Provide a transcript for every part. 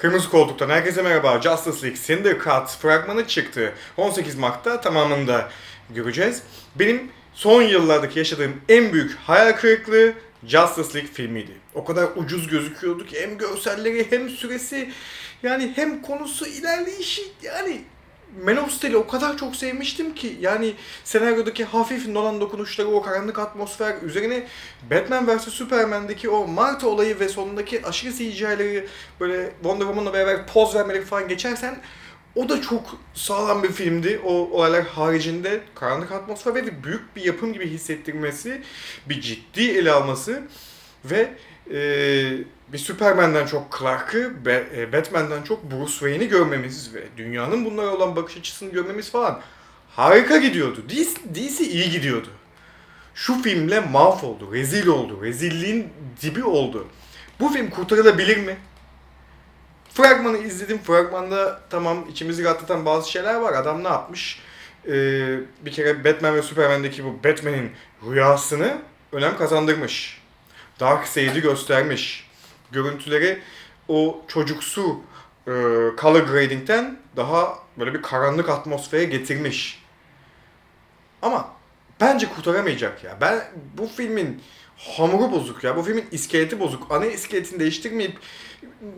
Kırmızı Koltuk'tan herkese merhaba. Justice League Syndicate fragmanı çıktı. 18 Mart'ta tamamında göreceğiz. Benim son yıllardaki yaşadığım en büyük hayal kırıklığı Justice League filmiydi. O kadar ucuz gözüküyordu ki hem görselleri hem süresi yani hem konusu ilerleyişi yani Man of Steel'i o kadar çok sevmiştim ki yani senaryodaki hafif Nolan dokunuşları, o karanlık atmosfer, üzerine Batman vs Superman'deki o Marta olayı ve sonundaki aşırı CGI'leri böyle Wonder Woman'la beraber poz vermeleri falan geçersen o da çok sağlam bir filmdi. O olaylar haricinde karanlık atmosfer ve büyük bir yapım gibi hissettirmesi, bir ciddi ele alması ve eee, bir Superman'den çok Clark'ı, e, Batman'den çok Bruce Wayne'i görmemiz ve dünyanın bunlara olan bakış açısını görmemiz falan harika gidiyordu. DC, DC iyi gidiyordu. Şu filmle mahvoldu, rezil oldu, rezilliğin dibi oldu. Bu film kurtarılabilir mi? Fragmanı izledim. Fragmanda tamam içimizi rahatlatan bazı şeyler var. Adam ne yapmış? Ee, bir kere Batman ve Superman'deki bu Batman'in rüyasını önem kazandırmış. Darkseid'i göstermiş. Görüntüleri o çocuksu e, color grading'den daha böyle bir karanlık atmosfere getirmiş. Ama bence kurtaramayacak ya. Ben bu filmin hamuru bozuk ya. Bu filmin iskeleti bozuk. Ana iskeletini değiştirmeyip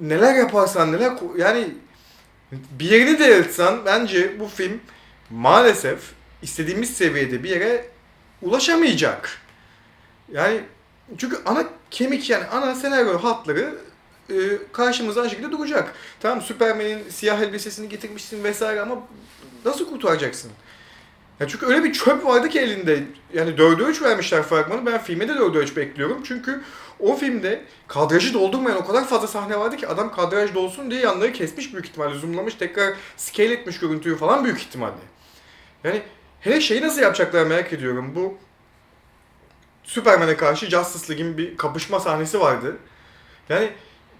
neler yaparsan neler yani bir yerini de yaratsan bence bu film maalesef istediğimiz seviyede bir yere ulaşamayacak. Yani çünkü ana kemik yani ana senaryo hatları e, karşımıza aynı şekilde duracak. Tamam Superman'in siyah elbisesini getirmişsin vesaire ama nasıl kurtaracaksın? Ya çünkü öyle bir çöp vardı ki elinde. Yani 4'e 3 vermişler fragmanı. Ben filme de 4'e 3 bekliyorum. Çünkü o filmde kadrajı doldurmayan o kadar fazla sahne vardı ki adam kadraj dolsun diye yanları kesmiş büyük ihtimalle. Zoomlamış tekrar scale etmiş görüntüyü falan büyük ihtimalle. Yani hele şeyi nasıl yapacaklar merak ediyorum. Bu Superman'e karşı Justice League'in bir kapışma sahnesi vardı. Yani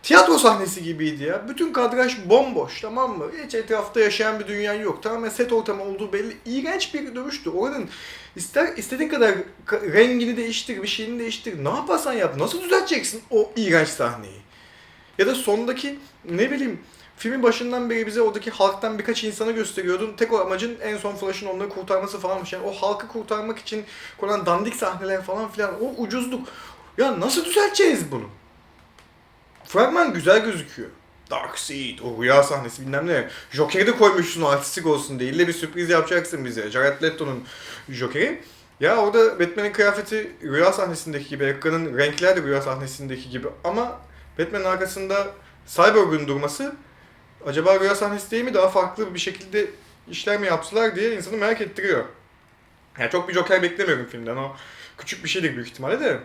tiyatro sahnesi gibiydi ya. Bütün kadraj bomboş tamam mı? Hiç etrafta yaşayan bir dünya yok. Tamamen set ortamı olduğu belli. İğrenç bir dövüştü. Oranın ister istediğin kadar ka- rengini değiştir, bir şeyini değiştir. Ne yaparsan yap. Nasıl düzelteceksin o iğrenç sahneyi? Ya da sondaki ne bileyim filmin başından beri bize oradaki halktan birkaç insanı gösteriyordun. Tek o amacın en son Flash'ın onları kurtarması falanmış. Yani o halkı kurtarmak için konan dandik sahneler falan filan. O ucuzluk. Ya nasıl düzelteceğiz bunu? Fragman güzel gözüküyor. Darkseid, o rüya sahnesi bilmem ne. Joker'i de koymuşsun artistik olsun diye. İlle bir sürpriz yapacaksın bize. Jared Leto'nun Joker'i. Ya orada Batman'in kıyafeti rüya sahnesindeki gibi, ekranın renkler de rüya sahnesindeki gibi. Ama Batman'in arkasında Cyborg'un durması acaba rüya sahnesi mi? Daha farklı bir şekilde işler mi yaptılar diye insanı merak ettiriyor. Yani çok bir Joker beklemiyorum filmden. O küçük bir şeydir büyük ihtimalle de.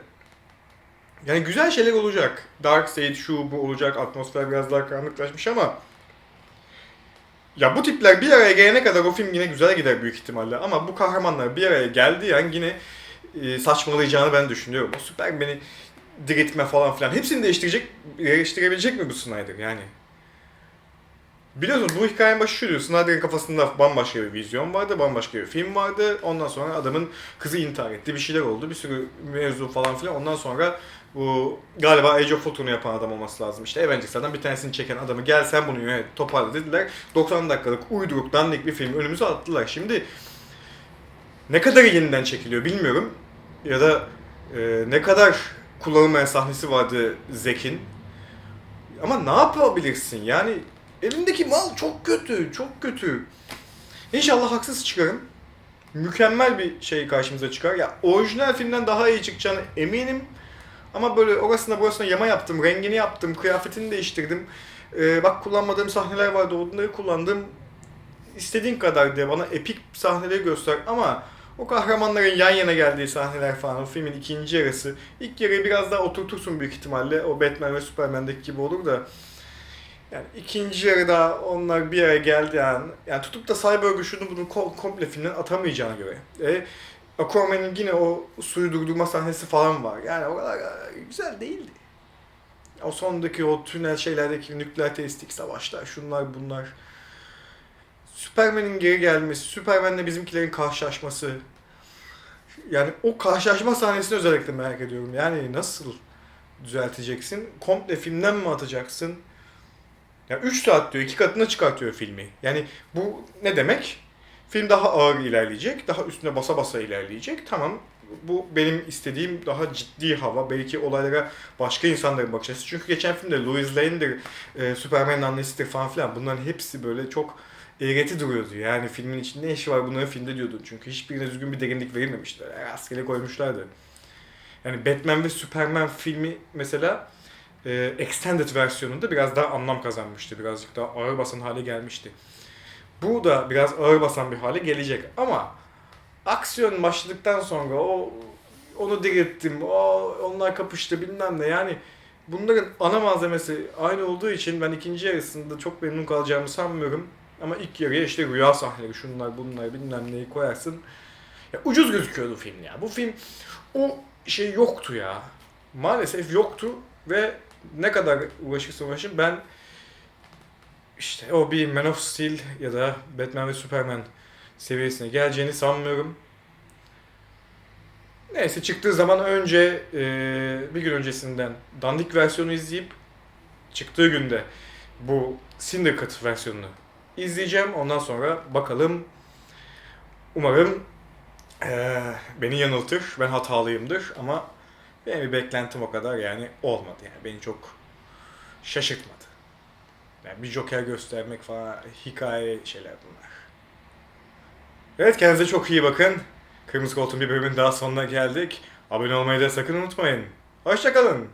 Yani güzel şeyler olacak. Darkseid şu bu olacak. Atmosfer biraz daha karanlıklaşmış ama ya bu tipler bir araya gelene kadar o film yine güzel gider büyük ihtimalle. Ama bu kahramanlar bir araya geldiği an yine e, saçmalayacağını ben düşünüyorum. O Superman'i diriltme falan filan. Hepsini değiştirecek, değiştirebilecek mi bu Snyder yani? Biliyorsunuz bu hikayenin başı şu diyor. Snyder'ın kafasında bambaşka bir vizyon vardı, bambaşka bir film vardı. Ondan sonra adamın kızı intihar etti, bir şeyler oldu, bir sürü mevzu falan filan. Ondan sonra bu galiba Age of Ultron'u yapan adam olması lazım. İşte Avengers'lardan bir tanesini çeken adamı gel sen bunu yönet, toparla dediler. 90 dakikalık uyduruk dandik bir film önümüze attılar. Şimdi ne kadar yeniden çekiliyor bilmiyorum. Ya da e, ne kadar kullanılmayan sahnesi vardı Zek'in. Ama ne yapabilirsin? Yani elindeki mal çok kötü, çok kötü. İnşallah haksız çıkarım. Mükemmel bir şey karşımıza çıkar. Ya orijinal filmden daha iyi çıkacağını eminim. Ama böyle orasına burasına yama yaptım, rengini yaptım, kıyafetini değiştirdim. Ee, bak kullanmadığım sahneler vardı, onları kullandım. İstediğin kadar diye bana epik sahneleri göster ama o kahramanların yan yana geldiği sahneler falan, o filmin ikinci yarısı. ilk yarıyı biraz daha oturtursun büyük ihtimalle. O Batman ve Superman'deki gibi olur da. Yani ikinci yarıda onlar bir araya geldiği an, yani tutup da Cyborg'u şunu bunu ko- komple filmden atamayacağına göre. E, Aquaman'in yine o suyu durdurma sahnesi falan var. Yani o kadar e, güzel değildi. O sondaki o tünel şeylerdeki nükleer testik savaşlar, şunlar bunlar. Superman'in geri gelmesi, Superman'le bizimkilerin karşılaşması. Yani o karşılaşma sahnesini özellikle merak ediyorum. Yani nasıl düzelteceksin? Komple filmden mi atacaksın? Ya 3 saat diyor, iki katına çıkartıyor filmi. Yani bu ne demek? Film daha ağır ilerleyecek, daha üstüne basa basa ilerleyecek. Tamam, bu benim istediğim daha ciddi hava. Belki olaylara başka insanların bakış açısı. Çünkü geçen filmde Louis Lane'dir, e, Superman'in annesidir falan filan. Bunların hepsi böyle çok eğreti duruyordu. Yani filmin içinde ne işi var bunların filmde diyordu. Çünkü hiçbirine düzgün bir derinlik verilmemişti. Böyle rastgele koymuşlardı. Yani Batman ve Superman filmi mesela e, extended versiyonunda biraz daha anlam kazanmıştı. Birazcık daha ağır basan hale gelmişti. Bu da biraz ağır basan bir hale gelecek ama aksiyon başladıktan sonra o onu dirilttim, o onlar kapıştı bilmem ne yani bunların ana malzemesi aynı olduğu için ben ikinci yarısında çok memnun kalacağımı sanmıyorum. Ama ilk yarıya işte rüya sahneleri, şunlar bunlar bilmem neyi koyarsın. Ya ucuz gözüküyordu film ya. Bu film o şey yoktu ya. Maalesef yoktu ve ne kadar uğraşırsa uğraşın ben işte o bir Man of Steel ya da Batman ve Superman seviyesine geleceğini sanmıyorum. Neyse çıktığı zaman önce e, bir gün öncesinden dandik versiyonu izleyip çıktığı günde bu Syndicate versiyonunu izleyeceğim. Ondan sonra bakalım umarım e, beni yanıltır. Ben hatalıyımdır ama benim bir beklentim o kadar yani olmadı. Yani beni çok şaşırtmadı. Yani bir Joker göstermek falan hikaye şeyler bunlar. Evet kendinize çok iyi bakın. Kırmızı Koltuğun bir bölümün daha sonuna geldik. Abone olmayı da sakın unutmayın. Hoşçakalın.